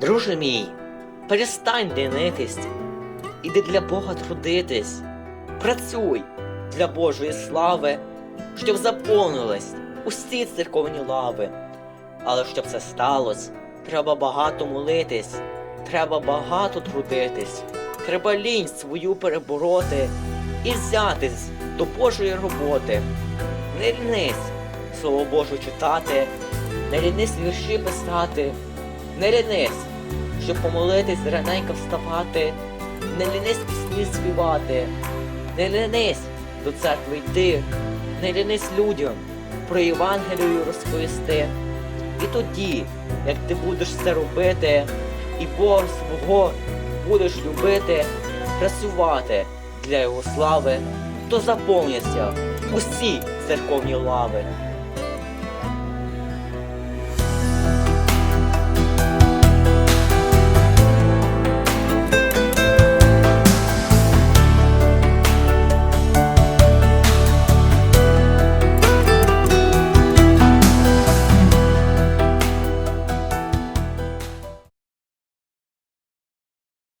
Друже мій, перестань лінитись, іди для Бога трудитись, працюй для Божої слави, щоб заповнились усі церковні лави. Але щоб це сталося, треба багато молитись, треба багато трудитись, треба лінь свою перебороти і взятись до Божої роботи. Не лінись Слово Боже читати, не лінись вірші писати, не лінись, щоб помолитись раненько вставати, не лінись пісні співати, не лінись до церкви йти, не лінись людям про Євангелію розповісти. І тоді, як ти будеш це робити, і Бога свого будеш любити, працювати для Його слави, то заповняться усі церковні лави.